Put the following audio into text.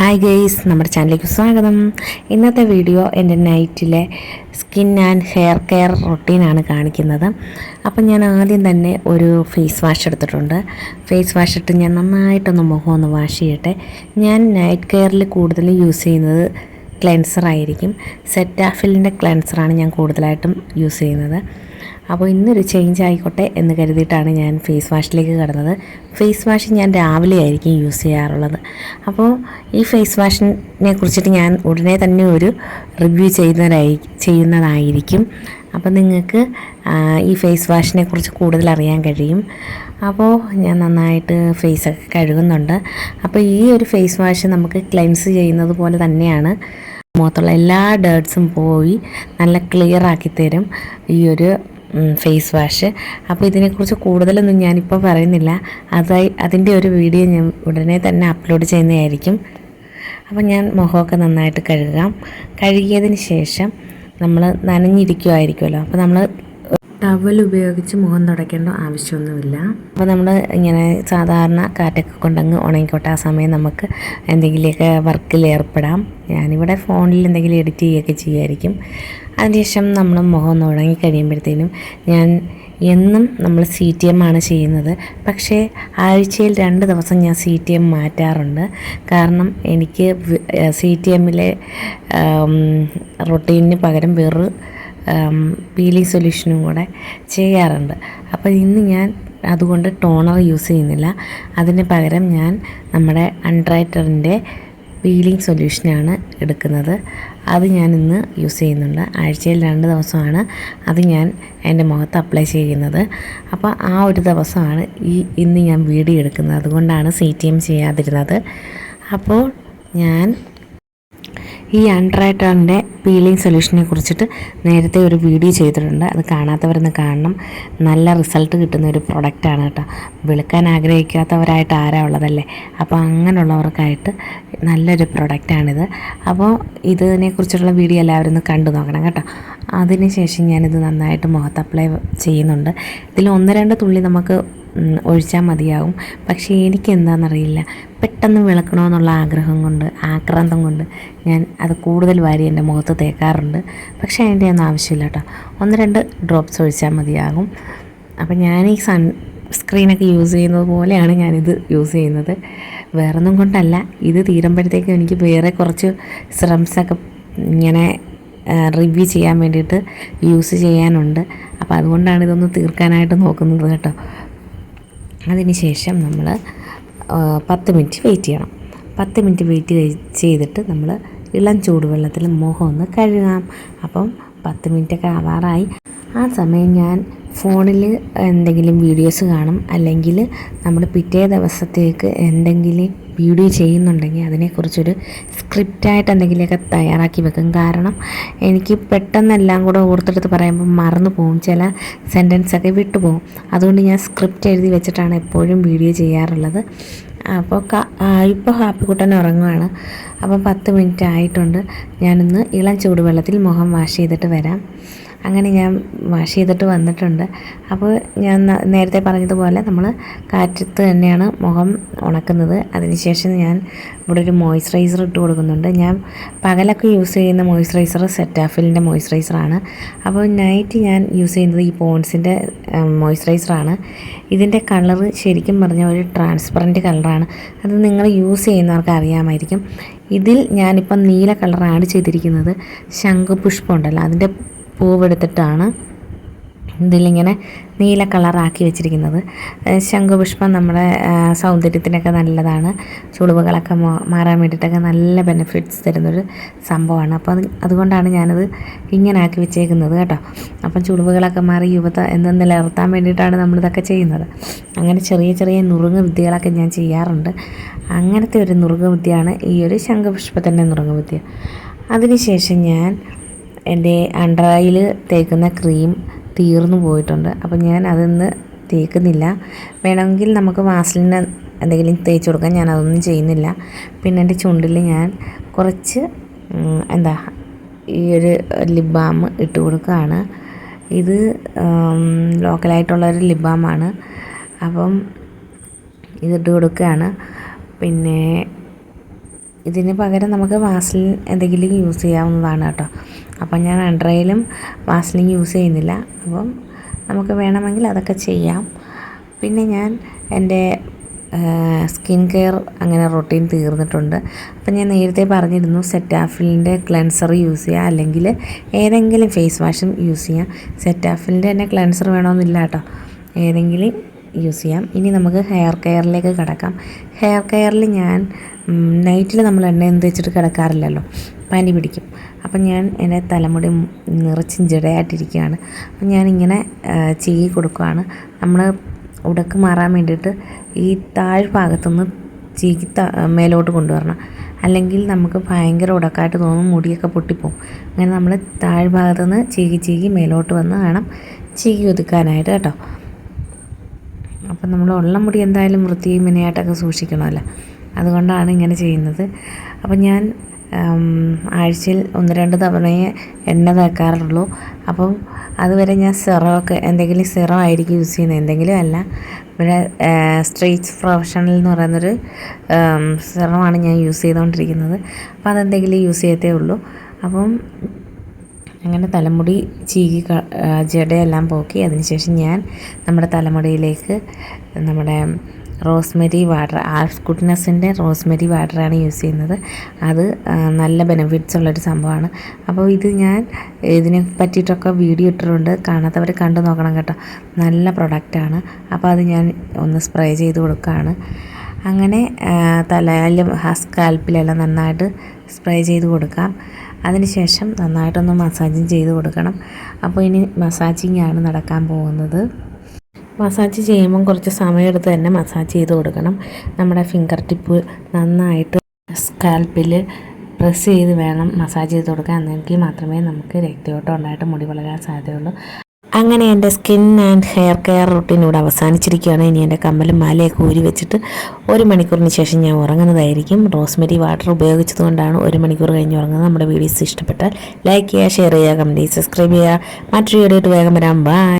Hi guys നമ്മുടെ ചാനലിലേക്ക് സ്വാഗതം. ഇന്നത്തെ വീഡിയോ എന്റെ നൈറ്റിലെ സ്കിൻ ആൻഡ് ഹെയർ കെയർ റൊട്ടീനാണ് കാണിക്കുന്നത്. അപ്പം ഞാൻ ആദ്യം തന്നെ ഒരു ഫേസ് വാഷ് എടുത്തിട്ടുണ്ട്. ഫേസ് വാഷ് ഇട്ട് ഞാൻ നന്നായിട്ടൊന്ന് മുഖം ഒന്ന് വാഷ് ചെയ്യട്ടെ. ഞാൻ നൈറ്റ് കെയറിൽ കൂടുതൽ യൂസ് ചെയ്യുന്നത് ക്ലെൻസർ ആയിരിക്കും. സെറ്റാഫിലിന്റെ ക്ലെൻസറാണ് ഞാൻ കൂടുതലായിട്ടും യൂസ് ചെയ്യുന്നത്. അപ്പോൾ ഇന്നൊരു ചേഞ്ച് ആയിക്കോട്ടെ എന്ന് കരുതിയിട്ടാണ് ഞാൻ ഫേസ് വാഷിലേക്ക് കടന്നത്. ഫേസ് വാഷ് ഞാൻ രാവിലെ ആയിരിക്കും യൂസ് ചെയ്യാറുള്ളത്. അപ്പോൾ ഈ ഫേസ് വാഷിനെ കുറിച്ചിട്ട് ഞാൻ ഉടനെ തന്നെ ഒരു റിവ്യൂ ചെയ്യുന്നതായി ചെയ്യുന്നതായിരിക്കും. അപ്പോൾ നിങ്ങൾക്ക് ഈ ഫേസ് വാഷിനെ കുറിച്ച് കൂടുതൽ അറിയാൻ കഴിയും. അപ്പോൾ ഞാൻ നന്നായിട്ട് ഫേസൊക്കെ കഴുകുന്നുണ്ട്. അപ്പോൾ ഈ ഒരു ഫേസ് വാഷ് നമുക്ക് ക്ലെൻസ് ചെയ്യുന്നത് പോലെ തന്നെയാണ്. മുഖത്തുള്ള എല്ലാ ഡേർട്സും പോയി നല്ല ക്ലിയർ ആക്കി തരും. ഈ ഒരു ഫേസ് വാഷ് അപ്പോൾ ഇതിനെക്കുറിച്ച് കൂടുതലൊന്നും ഞാനിപ്പോൾ പറയുന്നില്ല. അതായി അതിന്റെ ഒരു വീഡിയോ ഞാൻ ഉടനെ തന്നെ അപ്ലോഡ് ചെയ്യുന്നതായിരിക്കും. അപ്പോൾ ഞാൻ മുഖമൊക്കെ നന്നായിട്ട് കഴുകാം. കഴുകിയതിന് ശേഷം നമ്മൾ നനഞ്ഞിരിക്കുമായിരിക്കുമല്ലോ അപ്പോൾ നമ്മൾ ടവൽ ഉപയോഗിച്ച് മുഖം തുടയ്ക്കേണ്ട ആവശ്യമൊന്നുമില്ല. അപ്പോൾ നമ്മൾ ഇങ്ങനെ സാധാരണ കാറ്റൊക്കെ കൊണ്ടങ്ങ് ഉണങ്ങിക്കോട്ടെ. ആ സമയം നമുക്ക് എന്തെങ്കിലുമൊക്കെ വർക്കിൽ ഏർപ്പെടാം. ഞാനിവിടെ ഫോണിൽ എന്തെങ്കിലും എഡിറ്റ് ചെയ്യുകയൊക്കെ ചെയ്യുമായിരിക്കും അതിനുശേഷം നമ്മൾ മുഖം ഒന്ന് ഉണങ്ങി കഴിയുമ്പോഴത്തേനും ഞാൻ എന്നും നമ്മൾ സി ടി എം ആണ് ചെയ്യുന്നത്. പക്ഷേ ആഴ്ചയിൽ രണ്ട് ദിവസം ഞാൻ സി ടി എം മാറ്റാറുണ്ട്. കാരണം എനിക്ക് സി ടി എമ്മിലെ റൊട്ടീനിന് പകരം വേറൊരു പീലിംഗ് സൊല്യൂഷനും കൂടെ ചെയ്യാറുണ്ട്. അപ്പോൾ ഇന്ന് ഞാൻ അതുകൊണ്ട് ടോണർ യൂസ് ചെയ്യുന്നില്ല. അതിന് പകരം ഞാൻ നമ്മുടെ അൺഡ്രൈറ്ററിന്റെ പീലിംഗ് സൊല്യൂഷനാണ് എടുക്കുന്നത്. അത് ഞാൻ ഇന്ന് യൂസ് ചെയ്യുന്നുണ്ട്. ആഴ്ചയിൽ രണ്ട് ദിവസമാണ് അത് ഞാൻ എന്റെ മുഖത്ത് അപ്ലൈ ചെയ്യുന്നത്. അപ്പോൾ ആ ഒരു ദിവസമാണ് ഈ ഇന്ന് ഞാൻ വീഡിയോ എടുക്കുന്നത്. അതുകൊണ്ടാണ് സി ടി എം ചെയ്യാതിരുന്നത്. അപ്പോൾ ഞാൻ ഈ അൺട്രൈറ്ററിന്റെ പീലിംഗ് സൊല്യൂഷനെ കുറിച്ചിട്ട് നേരത്തെ ഒരു വീഡിയോ ചെയ്തിട്ടുണ്ട്. അത് കാണാത്തവരൊന്ന് കാണണം. നല്ല റിസൾട്ട് കിട്ടുന്ന ഒരു പ്രൊഡക്റ്റാണ് കേട്ടോ. വെളുക്കാൻ ആഗ്രഹിക്കാത്തവരായിട്ട് ആരാ ഉള്ളതല്ലേ? അപ്പോൾ അങ്ങനെയുള്ളവർക്കായിട്ട് നല്ലൊരു പ്രൊഡക്റ്റാണിത്. അപ്പോൾ ഇതിനെക്കുറിച്ചുള്ള വീഡിയോ എല്ലാവരും ഒന്ന് കണ്ടു നോക്കണം കേട്ടോ. അതിനുശേഷം ഞാനിത് നന്നായിട്ട് മുഖത്ത് അപ്ലൈ ചെയ്യുന്നുണ്ട്. ഇതിൽ ഒന്ന് രണ്ട് തുള്ളി നമുക്ക് ഒഴിച്ചാൽ മതിയാവും. പക്ഷേ എനിക്ക് എന്താണെന്നറിയില്ല പെട്ടെന്ന് വിളക്കണമെന്നുള്ള ആഗ്രഹം കൊണ്ട് ആക്രാന്തം കൊണ്ട് ഞാൻ അത് കൂടുതൽ വാരി എന്റെ മുഖത്ത് തേക്കാറുണ്ട്. പക്ഷേ അതിന്റെ ഒന്നും ആവശ്യമില്ല കേട്ടോ. ഒന്ന് രണ്ട് ഡ്രോപ്സ് ഒഴിച്ചാൽ മതിയാകും. അപ്പം ഞാൻ ഈ സൺ സ്ക്രീനൊക്കെ യൂസ് ചെയ്യുന്നത് പോലെയാണ് ഞാനിത് യൂസ് ചെയ്യുന്നത്. വേറൊന്നും കൊണ്ടല്ല. ഇത് തീരുമ്പോഴത്തേക്കും എനിക്ക് വേറെ കുറച്ച് സിറംസൊക്കെ ഇങ്ങനെ റിവ്യൂ ചെയ്യാൻ വേണ്ടിയിട്ട് യൂസ് ചെയ്യാനുണ്ട്. അപ്പോൾ അതുകൊണ്ടാണ് ഇതൊന്ന് തീർക്കാനായിട്ട് നോക്കുന്നത് കേട്ടോ. അതിനുശേഷം നമ്മൾ പത്ത് മിനിറ്റ് വെയിറ്റ് ചെയ്യണം. പത്ത് മിനിറ്റ് വെയിറ്റ് ചെയ്തിട്ട് നമ്മൾ ഇളം ചൂടുവെള്ളത്തിൽ മുഖം ഒന്ന് കഴുകാം. അപ്പം പത്ത് മിനിറ്റൊക്കെ ആവാറായി. ആ സമയം ഞാൻ ഫോണിൽ എന്തെങ്കിലും വീഡിയോസ് കാണും. അല്ലെങ്കിൽ നമ്മൾ പിറ്റേ ദിവസത്തേക്ക് എന്തെങ്കിലും വീഡിയോ ചെയ്യുന്നുണ്ടെങ്കിൽ അതിനെക്കുറിച്ചൊരു സ്ക്രിപ്റ്റായിട്ട് എന്തെങ്കിലുമൊക്കെ തയ്യാറാക്കി വെക്കും. കാരണം എനിക്ക് പെട്ടെന്നെല്ലാം കൂടെ ഓർത്തെടുത്ത് പറയുമ്പോൾ മറന്നു പോകും. ചില സെന്റൻസൊക്കെ വിട്ടുപോകും അതുകൊണ്ട് ഞാൻ സ്ക്രിപ്റ്റ് എഴുതി വെച്ചിട്ടാണ് എപ്പോഴും വീഡിയോ ചെയ്യാറുള്ളത്. അപ്പോൾ ഇപ്പോൾ ഹാപ്പിക്കുട്ടൻ ഉറങ്ങുകയാണ് അപ്പോൾ പത്ത് മിനിറ്റ് ആയിട്ടുണ്ട്. ഞാനിന്ന് ഇളം ചൂടുവെള്ളത്തിൽ മുഖം വാഷ് ചെയ്തിട്ട് വരാം. അങ്ങനെ ഞാൻ വാഷ് ചെയ്തിട്ട് വന്നിട്ടുണ്ട്. അപ്പോൾ ഞാൻ നേരത്തെ പറഞ്ഞതുപോലെ നമ്മൾ കാറ്റത്ത് തന്നെയാണ് മുഖം ഉണക്കുന്നത്. അതിനുശേഷം ഞാൻ ഇവിടെ ഒരു മോയ്സ്ചറൈസർ ഇട്ട് കൊടുക്കുന്നുണ്ട്. ഞാൻ പകലൊക്കെ യൂസ് ചെയ്യുന്ന മോയ്സ്ചറൈസർ സെറ്റാഫിലിന്റെ മോയ്സ്ചറൈസറാണ് അപ്പോൾ നൈറ്റ് ഞാൻ യൂസ് ചെയ്യുന്നത് ഈ പോൺസിന്റെ മോയ്സ്ചറൈസറാണ് ഇതിന്റെ കളറ് ശരിക്കും പറഞ്ഞാൽ ഒരു ട്രാൻസ്പെറന്റ് കളറാണ് അത് നിങ്ങൾ യൂസ് ചെയ്യുന്നവർക്ക് അറിയാമായിരിക്കും. ഇതിൽ ഞാനിപ്പം നീല കളർ ആഡ് ചെയ്തിരിക്കുന്നത് ശംഖുപുഷ്പം ഉണ്ടല്ലോ. അതിന്റെ പൂവെടുത്തിട്ടാണ് ഇതിലിങ്ങനെ നീല കളറാക്കി വെച്ചിരിക്കുന്നത്. ശംഖുപുഷ്പം നമ്മുടെ സൗന്ദര്യത്തിനൊക്കെ നല്ലതാണ്. ചുളിവുകളൊക്കെ മാറാൻ വേണ്ടിയിട്ടൊക്കെ നല്ല ബെനിഫിറ്റ്സ് തരുന്നൊരു സംഭവമാണ്. അപ്പോൾ അത് അതുകൊണ്ടാണ് ഞാനത് ഇങ്ങനെ ആക്കി വെച്ചേക്കുന്നത് കേട്ടോ. അപ്പം ചുളിവുകളൊക്കെ മാറി യുവത എന്ന് നിലനിർത്താൻ വേണ്ടിയിട്ടാണ് നമ്മളിതൊക്കെ ചെയ്യുന്നത്. അങ്ങനെ ചെറിയ ചെറിയ നുറുങ്ങ് വിദ്യകളൊക്കെ ഞാൻ ചെയ്യാറുണ്ട്. അങ്ങനത്തെ ഒരു നുറുങ്ങ് വിദ്യയാണ് ഈ ഒരു ശംഖുപുഷ്പത്തിന്റെ നുറുങ്ങ് വിദ്യ. അതിനുശേഷം ഞാൻ എന്റെ അണ്ടർ ഐയിൽ തേക്കുന്ന ക്രീം തീർന്നു പോയിട്ടുണ്ട്. അപ്പോൾ ഞാൻ അതൊന്ന് തേക്കുന്നില്ല. വേണമെങ്കിൽ നമുക്ക് വാസലിന് എന്തെങ്കിലും തേച്ച് കൊടുക്കാൻ ഞാൻ അതൊന്നും ചെയ്യുന്നില്ല. പിന്നെ എന്റെ ചുണ്ടിൽ ഞാൻ കുറച്ച് എന്താ ഈ ഒരു ലിപ് ബാം ഇട്ട് കൊടുക്കുകയാണ്. ഇത് ലോക്കലായിട്ടുള്ളൊരു ലിപ് ബാമാണ് അപ്പം ഇതിട്ട് കൊടുക്കുകയാണ്. പിന്നെ ഇതിന് പകരം നമുക്ക് വാസലിൻ എന്തെങ്കിലും യൂസ് ചെയ്യാവുന്നതാണ് കേട്ടോ. അപ്പം ഞാൻ അണ്ടറയിലും വാസ്ലിൻ യൂസ് ചെയ്യുന്നില്ല. അപ്പം നമുക്ക് വേണമെങ്കിൽ അതൊക്കെ ചെയ്യാം. പിന്നെ ഞാൻ എന്റെ സ്കിൻ കെയർ അങ്ങനെ റൊട്ടീൻ തീർന്നിട്ടുണ്ട്. അപ്പം ഞാൻ നേരത്തെ പറഞ്ഞിരുന്നു സെറ്റാഫിലിന്റെ ക്ലെൻസർ യൂസ് ചെയ്യുക അല്ലെങ്കിൽ ഏതെങ്കിലും ഫേസ് വാഷും യൂസ് ചെയ്യാം. സെറ്റാഫിലിന്റെ തന്നെ ക്ലെൻസർ വേണമെന്നില്ല കേട്ടോ. ഏതെങ്കിലും യൂസ് ചെയ്യാം. ഇനി നമുക്ക് ഹെയർ കെയറിലേക്ക് കിടക്കാം. ഹെയർ കെയറിൽ ഞാൻ നൈറ്റിൽ നമ്മൾ എണ്ണ എന്ത് വെച്ചിട്ട് കിടക്കാറില്ലല്ലോ. പനി പിടിക്കും. അപ്പം ഞാൻ എന്റെ തലമുടി നിറച്ചും ജടയായിട്ടിരിക്കുകയാണ്. അപ്പം ഞാനിങ്ങനെ ചെയ്യി കൊടുക്കുകയാണ് നമ്മൾ ഉടക്ക് മാറാൻ വേണ്ടിയിട്ട് ഈ താഴ്ഭാഗത്തുനിന്ന് ചീകി മേലോട്ട് കൊണ്ടുവരണം. അല്ലെങ്കിൽ നമുക്ക് ഭയങ്കര ഉടക്കായിട്ട് തോന്നും മുടിയൊക്കെ പൊട്ടിപ്പോവും. അങ്ങനെ നമ്മൾ താഴ്ഭാഗത്തു നിന്ന് ചീകി ചീകി മേലോട്ട് വന്ന് വേണം ചീകി ഒതുക്കാനായിട്ട് കേട്ടോ. അപ്പം നമ്മൾ ഉള്ള മുടി എന്തായാലും വൃത്തിയും മിനയായിട്ടൊക്കെ സൂക്ഷിക്കണമല്ലോ. അതുകൊണ്ടാണ് ഇങ്ങനെ ചെയ്യുന്നത്. അപ്പം ഞാൻ ആഴ്ചയിൽ ഒന്ന് രണ്ട് തവണയെ എണ്ണ തേക്കാറുള്ളൂ. അപ്പം അതുവരെ ഞാൻ സെറമൊക്കെ എന്തെങ്കിലും സിറോ ആയിരിക്കും യൂസ് ചെയ്യുന്നത്. എന്തെങ്കിലും അല്ല. ഇവിടെ സ്ട്രീറ്റ്സ് പ്രൊഫഷണൽ എന്ന് പറയുന്നൊരു സിറമാണ് ഞാൻ യൂസ് ചെയ്തുകൊണ്ടിരിക്കുന്നത്. അപ്പോൾ അതെന്തെങ്കിലും യൂസ് ചെയ്യത്തേ ഉള്ളൂ. അപ്പം അങ്ങനെ തലമുടി ചീകി ജടയെല്ലാം പോക്കി. അതിനുശേഷം ഞാൻ നമ്മുടെ തലമുടിയിലേക്ക് നമ്മുടെ റോസ്മെരി വാട്ടർ ആൽഫ് ഗുഡ്നെസ്സിന്റെ റോസ്മെരി വാട്ടറാണ് യൂസ് ചെയ്യുന്നത്. അത് നല്ല ബെനിഫിറ്റ്സ് ഉള്ളൊരു സംഭവമാണ്. അപ്പോൾ ഇത് ഞാൻ ഇതിനെ പറ്റിയിട്ടൊക്കെ വീഡിയോ ഇട്ടിട്ടുണ്ട്. കാണാത്തവർ കണ്ടു നോക്കണം കേട്ടോ. നല്ല പ്രൊഡക്റ്റാണ്. അപ്പോൾ അത് ഞാൻ ഒന്ന് സ്പ്രേ ചെയ്ത് കൊടുക്കുകയാണ്. അങ്ങനെ തലയിലും സ്കാൽപ്പിലെല്ലാം നന്നായിട്ട് സ്പ്രേ ചെയ്ത് കൊടുക്കാം. അതിനുശേഷം നന്നായിട്ടൊന്ന് മസാജിങ് ചെയ്ത് കൊടുക്കണം. അപ്പോൾ ഇനി മസാജിങ് ആണ് നടക്കാൻ പോകുന്നത്. മസാജ് ചെയ്യുമ്പം കുറച്ച് സമയമെടുത്ത് തന്നെ മസാജ് ചെയ്ത് കൊടുക്കണം. നമ്മുടെ ഫിംഗർ ടിപ്പ് നന്നായിട്ട് സ്കാൽപ്പിൽ പ്രസ് ചെയ്ത് വേണം മസാജ് ചെയ്ത് കൊടുക്കാൻ. എന്നെങ്കിൽ മാത്രമേ നമുക്ക് രക്തയോട്ടം ഉണ്ടായിട്ട് മുടി വളരാൻ സാധ്യതയുള്ളൂ. അങ്ങനെ എന്റെ സ്കിൻ ആൻഡ് ഹെയർ കെയർ റൂട്ടീനോട് അവസാനിച്ചിരിക്കുകയാണ്. ഇനി എന്റെ കമ്മലും മാലയൊക്കെ ഊരി വെച്ചിട്ട് ഒരു മണിക്കൂറിന് ശേഷം ഞാൻ ഉറങ്ങുന്നതായിരിക്കും. റോസ്മെരി വാട്ടർ ഉപയോഗിച്ചതുകൊണ്ടാണ് ഒരു മണിക്കൂർ കഴിഞ്ഞ് ഉറങ്ങുന്നത്. നമ്മുടെ വീഡിയോസ് ഇഷ്ടപ്പെട്ടാൽ ലൈക്ക് ചെയ്യുക ഷെയർ ചെയ്യുക കമന്റ് ചെയ്യുക സബ്സ്ക്രൈബ് ചെയ്യുക. മറ്റൊരു വീഡിയോ വേഗം വരാം. ബൈ.